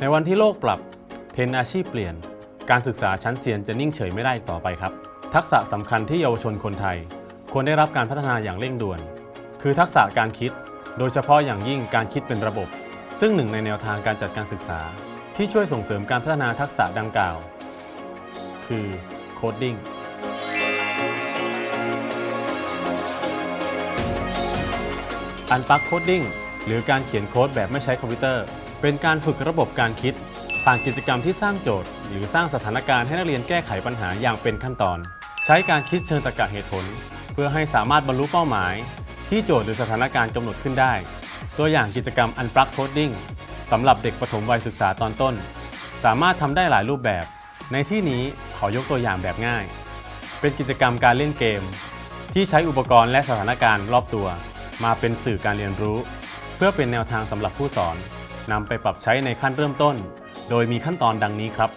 ในวันที่โลกปรับเทรนอาชีพเปลี่ยน การศึกษาชั้นเซียนจะนิ่งเฉยไม่ได้อีกต่อไปครับ ทักษะสำคัญที่เยาวชนคนไทย ควรได้รับการพัฒนาอย่างเร่งด่วน คือทักษะการคิด โดยเฉพาะอย่างยิ่งการคิดเป็นระบบ ซึ่งหนึ่งในแนวทางการจัดการศึกษา ที่ช่วยส่งเสริมการพัฒนาทักษะดังกล่าว คือโคดดิ้งอันปักโคดดิ้งหรือการเขียนโค้ดแบบไม่ใช้คอมพิวเตอร์ เป็นการฝึกระบบการคิดผ่านกิจกรรมที่สร้างโจทย์ หรือสร้างสถานการณ์ให้นักเรียนแก้ไขปัญหาอย่างเป็นขั้นตอน ใช้การคิดเชิงตรรกะเหตุผล เพื่อให้สามารถบรรลุเป้าหมาย ที่โจทย์หรือสถานการณ์กำหนดขึ้นได้ ตัวอย่างกิจกรรมอันปักโคดดิ้งสำหรับเด็กปฐมวัยศึกษาตอนต้น สามารถทำได้หลายรูปแบบ ในที่นี้ขอยกตัวอย่างแบบง่าย เป็นกิจกรรมการเล่นเกม ที่ใช้อุปกรณ์และสถานการณ์รอบตัว มาเป็นสื่อการเรียนรู้ เพื่อเป็นแนวทางสำหรับผู้สอน นำไปปรับใช้ในขั้นเริ่มต้น โดยมีขั้นตอนดังนี้ครับ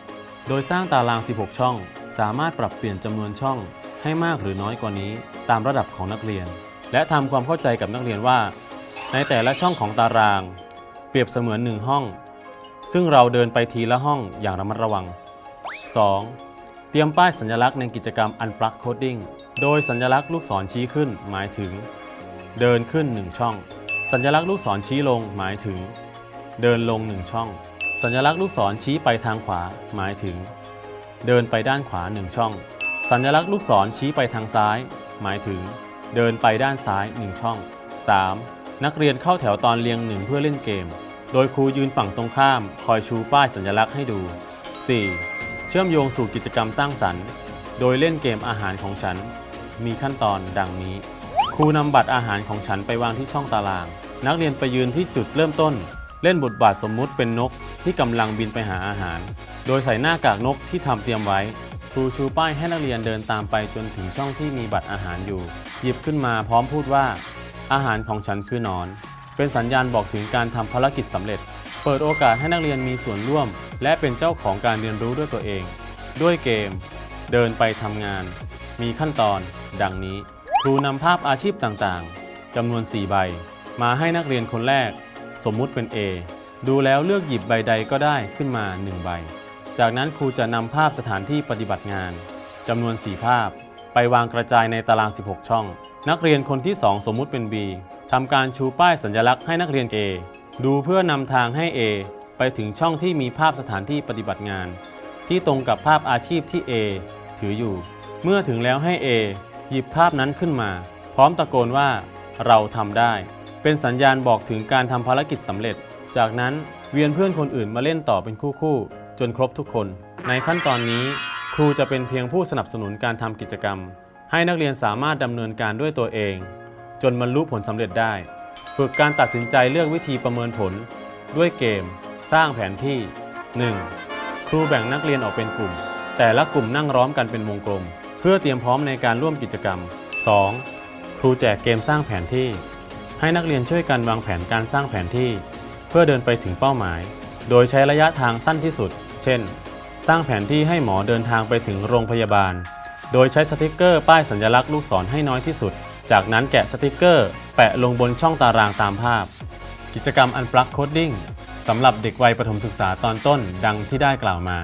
โดยสร้างตาราง 16 ช่อง สามารถปรับเปลี่ยนจำนวนช่อง ให้มากหรือน้อยกว่านี้ ตามระดับของนักเรียน และทำความเข้าใจกับนักเรียนว่า ในแต่ละช่องของตาราง เปรียบเสมือนหนึ่งห้อง ซึ่งเราเดินไปทีละห้องอย่างระมัดระวัง 2. เตรียมป้ายสัญลักษณ์ในกิจกรรม Unplug Coding โดยสัญลักษณ์ลูกศรชี้ขึ้นหมายถึง เดินขึ้น 1 ช่อง สัญลักษณ์ลูกศรชี้ลงหมายถึง เดินลง1ช่อง สัญลักษณ์ลูกศรชี้ไปทางขวา หมายถึง เดินไปด้านขวา1ช่อง สัญลักษณ์ลูกศรชี้ไปทางซ้าย หมายถึง เดินไปด้านซ้าย1ช่อง 3. นักเรียนเข้าแถวตอนเรียงหนึ่งเพื่อเล่นเกม โดยครูยืนฝั่งตรงข้าม คอยชูป้ายสัญลักษณ์ให้ดู 4. เชื่อมโยงสู่กิจกรรมสร้างสรรค์ โดยเล่นเกมอาหารของฉัน มีขั้นตอนดังนี้ ครูนำบัตรอาหารของฉันไปวางที่ช่องตาราง นักเรียนไปยืนที่จุดเริ่มต้น เล่นบทบาทสมมุติเป็นนกที่กำลังบินไปหาอาหาร โดยใส่หน้ากากนกที่ทำเตรียมไว้ ครูชูป้ายให้นักเรียนเดินตามไปจนถึงช่องที่มีบัตรอาหารอยู่ หยิบขึ้นมาพร้อมพูดว่า อาหารของฉันคือนอน เป็นสัญญาณบอกถึงการทำภารกิจสำเร็จ เปิดโอกาสให้นักเรียนมีส่วนร่วม และเป็นเจ้าของการเรียนรู้ด้วยตัวเอง ด้วยเกม เดินไปทำงาน มีขั้นตอน ดังนี้ ครูนำภาพอาชีพต่างๆจำนวน 4 ใบ มาให้นักเรียนคนแรก สมมุติเป็น A ดูแล้วเลือกหยิบใบใดก็ได้ขึ้นมา 1 ใบ จากนั้นครูจะนำภาพสถานที่ปฏิบัติงานจำนวน 4 ภาพ ไปวางกระจายในตาราง 16 ช่อง นักเรียนคนที่ 2 สมมุติเป็น B ทำการชูป้ายสัญลักษณ์ให้นักเรียน A ดูเพื่อนำทางให้ A ไปถึงช่องที่มีภาพสถานที่ปฏิบัติงาน ที่ตรงกับภาพอาชีพที่ A ถืออยู่ เมื่อถึงแล้วให้ A หยิบภาพนั้นขึ้นมา พร้อมตะโกนว่า เราทำได้ เป็นสัญญาณบอกถึงการทำภารกิจสำเร็จ จากนั้นเวียนเพื่อนคนอื่นมาเล่นต่อเป็นคู่ๆ จนครบทุกคน ในขั้นตอนนี้ ครูจะเป็นเพียงผู้สนับสนุนการทำกิจกรรม ให้นักเรียนสามารถดำเนินการด้วยตัวเอง จนบรรลุผลสำเร็จได้ ฝึกการตัดสินใจเลือกวิธีประเมินผล ด้วยเกม สร้างแผนที่ 1. ครูแบ่งนักเรียนออกเป็นกลุ่ม แต่ละกลุ่มนั่งร้อมกันเป็นวงกลม เพื่อเตรียมพร้อมในการร่วมกิจกรรม 2. ครูแจกเกมสร้างแผนที่ ให้นักเรียนช่วยกันวางแผนการสร้างแผนที่ เพื่อเดินไปถึงเป้าหมาย โดยใช้ระยะทางสั้นที่สุด เช่น สร้างแผนที่ให้หมอเดินทางไปถึงโรงพยาบาล โดยใช้สติกเกอร์ป้ายสัญลักษณ์ลูกศรให้น้อยที่สุด จากนั้นแกะสติกเกอร์ แปะลงบนช่องตารางตามภาพ กิจกรรม Unplug Coding สำหรับเด็กวัยประถมศึกษาตอนต้นดังที่ได้กล่าวมา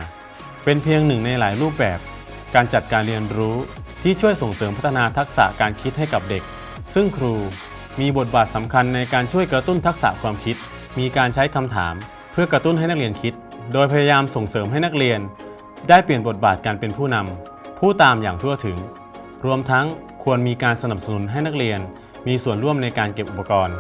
เป็นเพียงหนึ่งในหลายรูปแบบ การจัดการเรียนรู้ที่ช่วยส่งเสริมพัฒนาทักษะการคิดให้กับเด็ก ซึ่งครู มีบทบาทสำคัญในการช่วยกระตุ้นทักษะความคิด มีการใช้คำถาม เพื่อกระตุ้นให้นักเรียนคิด โดยพยายามส่งเสริมให้นักเรียน ได้เปลี่ยนบทบาทการเป็นผู้นำผู้ตามอย่างทั่วถึง รวมทั้งควรมีการสนับสนุนให้นักเรียน มีส่วนร่วมในการเก็บอุปกรณ์